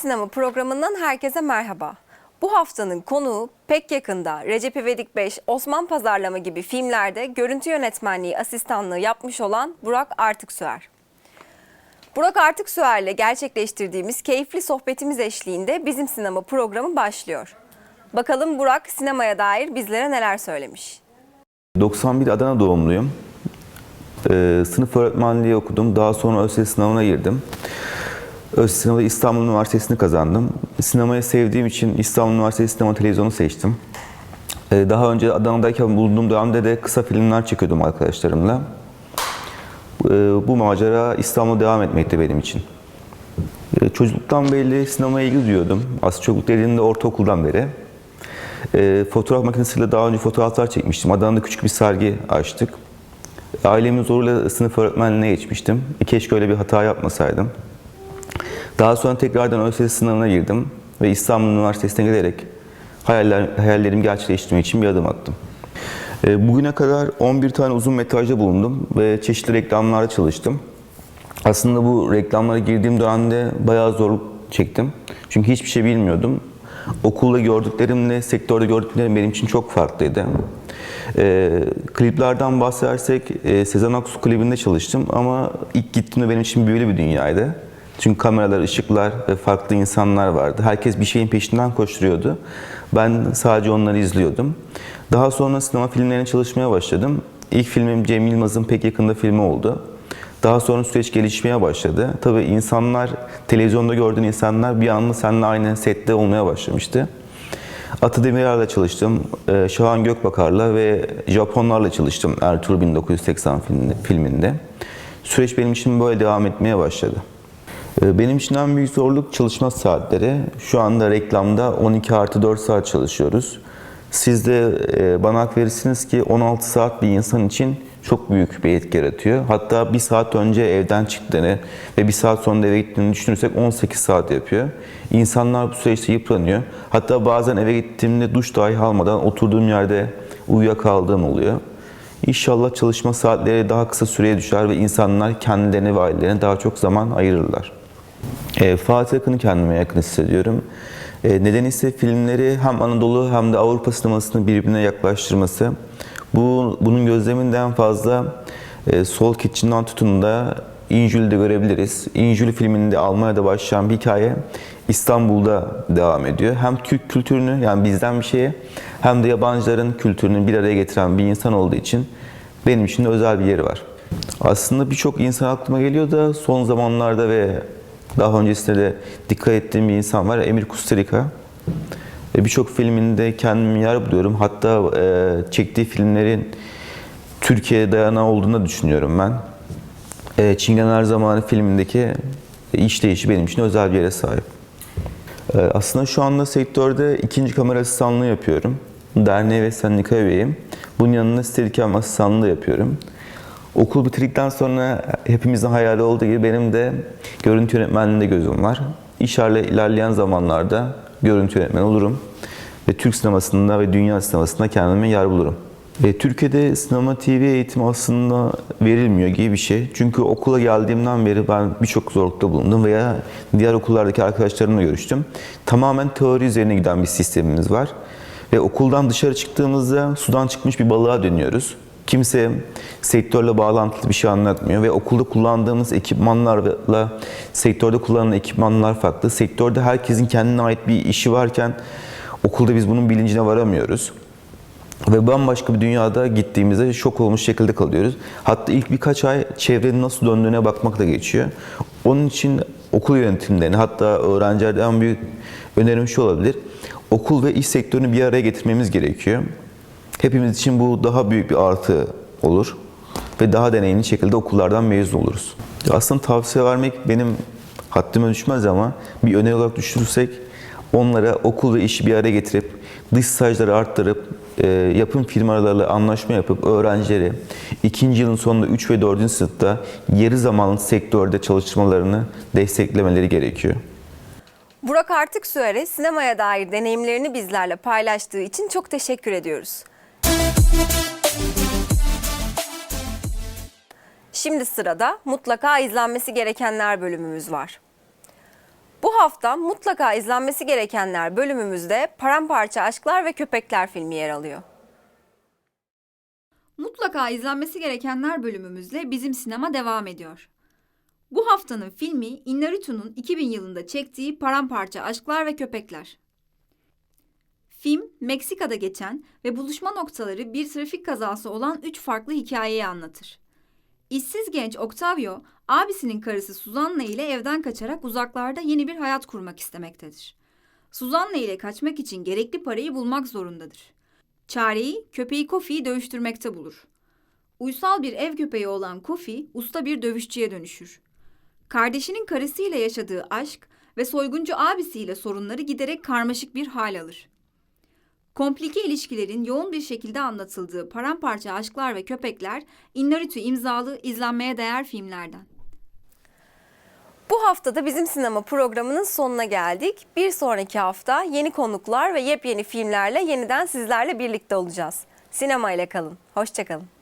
Sinema programından herkese merhaba. Bu haftanın konuğu pek yakında Recep İvedik 5, Osman Pazarlama gibi filmlerde görüntü yönetmenliği asistanlığı yapmış olan Burak Artıksüer. Burak Artıksüer ile gerçekleştirdiğimiz keyifli sohbetimiz eşliğinde Bizim Sinema programı başlıyor. Bakalım Burak sinemaya dair bizlere neler söylemiş. 91 Adana doğumluyum. Ee, sınıf öğretmenliği okudum. Daha sonra ÖSS sınavına girdim. Sınavında İstanbul Üniversitesi'ni kazandım. Sinemayı sevdiğim için İstanbul Üniversitesi Sinema Televizyonu seçtim. Ee, daha önce Adana'dayken bulunduğum dönemde de kısa filmler çekiyordum arkadaşlarımla. Ee, bu macera İstanbul'da devam etmekte benim için. Ee, çocukluktan beri sinemaya ilgi duyuyordum. Aslında çocukluk dediğimde ortaokuldan beri. Fotoğraf makinesiyle daha önce fotoğraflar çekmiştim. Adana'da küçük bir sergi açtık. Ailemin zoruyla sınıf öğretmenliğine geçmiştim. Keşke öyle bir hata yapmasaydım. Daha sonra tekrardan ÖSS sınavına girdim ve İstanbul Üniversitesi'ne giderek hayaller, hayallerimi gerçekleştirmek için bir adım attım. E, bugüne kadar 11 tane uzun metrajda bulundum ve çeşitli reklamlarda çalıştım. Aslında bu reklamlara girdiğim dönemde bayağı zorluk çektim. Çünkü hiçbir şey bilmiyordum. Okulda gördüklerimle sektörde gördüklerim benim için çok farklıydı. Ee, kliplerden bahsedersek e, Sezen Aksu klibinde çalıştım ama ilk gittiğimde benim için böyle bir dünyaydı. Çünkü kameralar, ışıklar ve farklı insanlar vardı. Herkes bir şeyin peşinden koşturuyordu. Ben sadece onları izliyordum. Daha sonra sinema filmlerine çalışmaya başladım. İlk filmim Cem Yılmaz'ın pek yakında filmi oldu. Daha sonra süreç gelişmeye başladı. Tabii insanlar, televizyonda gördüğün insanlar bir anda seninle aynı sette olmaya başlamıştı. Atı Demirer'le çalıştım, e, Şahan Gökbakar'la ve Japonlarla çalıştım Ertuğrul 1980 filminde. filminde. Süreç benim için böyle devam etmeye başladı. E, Benim için en büyük zorluk çalışma saatleri. Şu anda reklamda 12 artı 4 saat çalışıyoruz. Siz de e, bana hak verirsiniz ki 16 saat bir insan için çok büyük bir etki yaratıyor. Hatta bir saat önce evden çıktığını ve bir saat sonra eve gittiğini düşünürsek 18 saat yapıyor. İnsanlar bu süreçte yıpranıyor. Hatta bazen eve gittiğimde duş dahi almadan oturduğum yerde uyuyakaldığım oluyor. İnşallah çalışma saatleri daha kısa süreye düşer ve insanlar kendilerine ve ailelerine daha çok zaman ayırırlar. E, Fatih Akın'ı kendime yakın hissediyorum. E, nedeni ise filmleri hem Anadolu hem de Avrupa sinemasını birbirine yaklaştırması. Bu Bunun gözleminde en fazla e, Sol Kitchen'dan tutun da İncül'de görebiliriz. İncül filminde Almanya'da başlayan bir hikaye İstanbul'da devam ediyor. Hem Türk kültürünü yani bizden bir şeye hem de yabancıların kültürünü bir araya getiren bir insan olduğu için benim için de özel bir yeri var. Aslında birçok insan aklıma geliyor da son zamanlarda ve daha öncesinde de dikkat ettiğim bir insan var. Emir Kusturica. E, Birçok filminde kendimi yer buluyorum. Hatta e, çektiği filmlerin Türkiye'ye dayanağı olduğunu düşünüyorum ben. E, Çingeneler Zamanı filmindeki işleyişi benim için özel bir yere sahip. E, aslında şu anda sektörde ikinci kamera asistanlığı yapıyorum. Derneği ve sendika üyeyim. Bunun yanında Steadicam asistanlığı yapıyorum. Okul bitirdikten sonra hepimizin hayali olduğu gibi benim de görüntü yönetmenliğinde gözüm var. İnşallah ilerleyen zamanlarda görüntü yönetmeni olurum. Ve Türk sinemasında ve dünya sinemasında kendime yer bulurum. E, Türkiye'de sinema TV eğitimi aslında verilmiyor gibi bir şey. Çünkü okula geldiğimden beri ben birçok zorlukta bulundum veya diğer okullardaki arkadaşlarımla görüştüm. Tamamen teori üzerine giden bir sistemimiz var. Ve okuldan dışarı çıktığımızda sudan çıkmış bir balığa dönüyoruz. Kimse sektörle bağlantılı bir şey anlatmıyor ve okulda kullandığımız ekipmanlarla sektörde kullanılan ekipmanlar farklı. Sektörde herkesin kendine ait bir işi varken okulda biz bunun bilincine varamıyoruz. Ve bambaşka bir dünyada gittiğimizde şok olmuş şekilde kalıyoruz. Hatta ilk birkaç ay çevrenin nasıl döndüğüne bakmakla geçiyor. Onun için okul yönetimlerini hatta öğrencilerde en büyük önerim şu olabilir. Okul ve iş sektörünü bir araya getirmemiz gerekiyor. Hepimiz için bu daha büyük bir artı olur ve daha deneyimli şekilde okullardan mezun oluruz. Aslında tavsiye vermek benim haddime düşmez ama bir öneri olarak düşünürsek onlara okul ve işi bir araya getirip dış stajları arttırıp e, yapım firmalarıyla anlaşma yapıp öğrencileri ikinci yılın sonunda 3 ve 4. sınıfta yarı zamanlı sektörde çalışmalarını desteklemeleri gerekiyor. Burak Artıksüer'e sinemaya dair deneyimlerini bizlerle paylaştığı için çok teşekkür ediyoruz. Şimdi sırada mutlaka izlenmesi gerekenler bölümümüz var. Bu hafta mutlaka izlenmesi gerekenler bölümümüzde Paramparça Aşklar ve Köpekler filmi yer alıyor. Mutlaka izlenmesi gerekenler bölümümüzle bizim sinema devam ediyor. Bu haftanın filmi Inarritu'nun 2000 yılında çektiği Paramparça Aşklar ve Köpekler. Film, Meksika'da geçen ve buluşma noktaları bir trafik kazası olan üç farklı hikayeyi anlatır. İşsiz genç Octavio, abisinin karısı Suzanna ile evden kaçarak uzaklarda yeni bir hayat kurmak istemektedir. Suzanna ile kaçmak için gerekli parayı bulmak zorundadır. Çareyi köpeği Kofi'yi dövüştürmekte bulur. Uysal bir ev köpeği olan Kofi usta bir dövüşçüye dönüşür. Kardeşinin karısıyla yaşadığı aşk ve soyguncu abisiyle sorunları giderek karmaşık bir hal alır. Komplike ilişkilerin yoğun bir şekilde anlatıldığı paramparça aşklar ve köpekler Inarritu imzalı izlenmeye değer filmlerden. Bu haftada bizim sinema programının sonuna geldik. Bir sonraki hafta yeni konuklar ve yepyeni filmlerle yeniden sizlerle birlikte olacağız. Sinema ile kalın. Hoşçakalın.